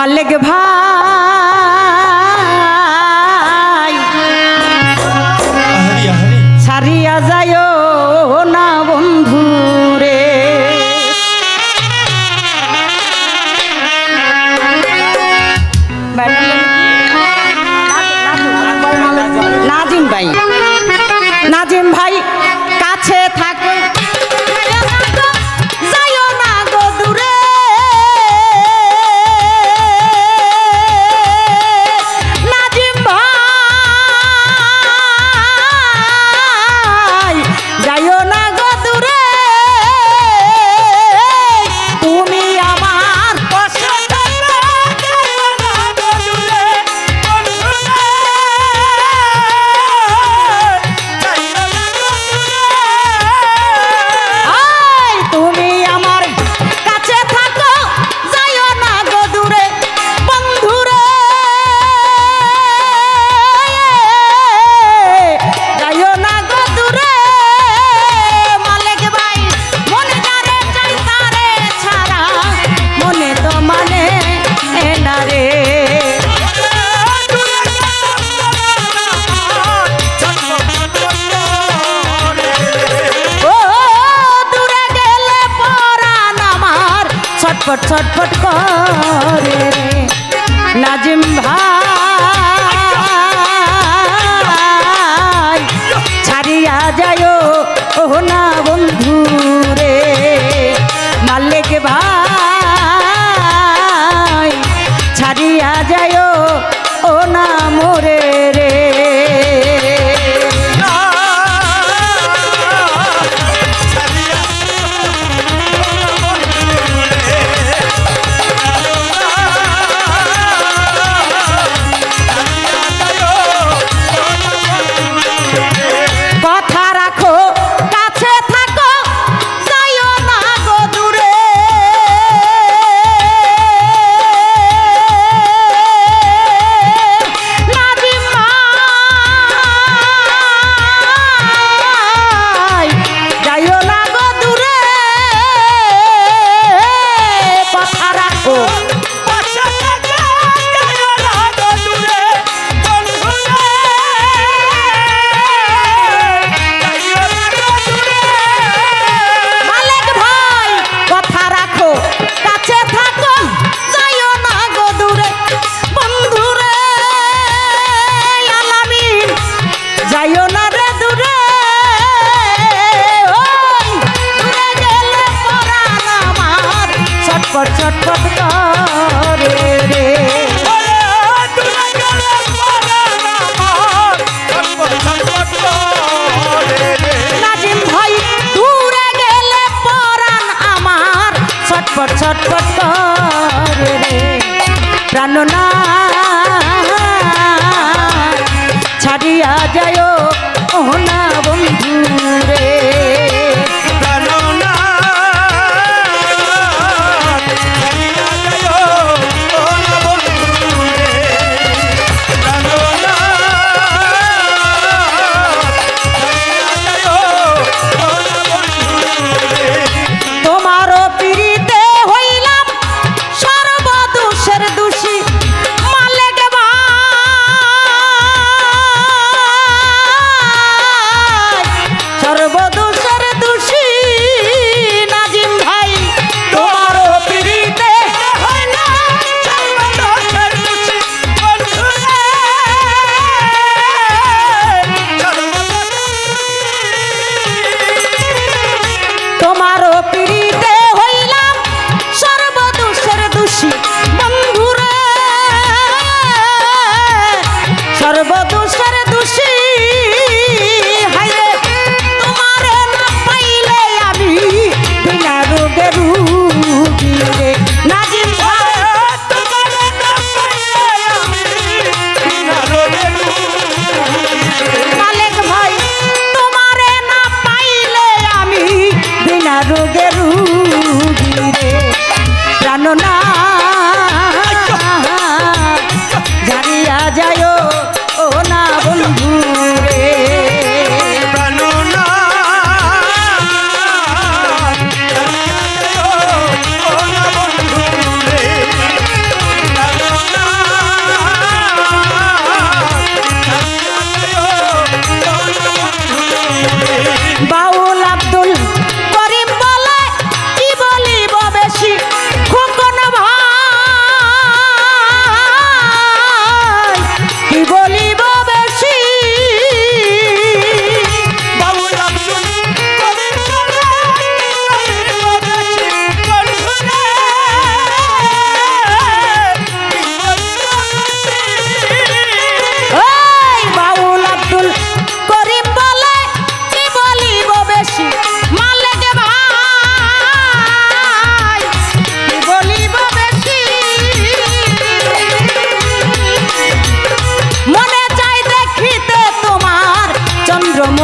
মালিক ভাই। সারিয়া যায় না বন্ধু রে। নাজিম ভাই। छटपट छटपट करे नाजिम भा no, no.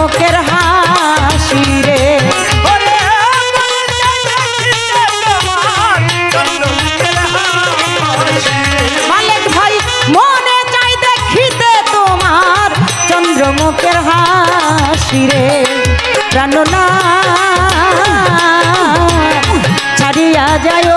মুখের হাসি রে। মালিক ভাই মনে চাই দেখিতে হাসি রে। প্রাণনা ছাড়িয়া যায়।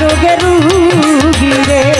রোগে রুগী রে।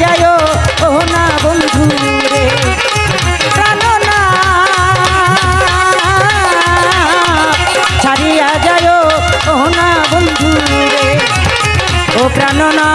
যায় ও না বন্ধু রে। প্রাণনা ছাড়িয়া যায় ও না বন্ধু রে। ও প্রাণনা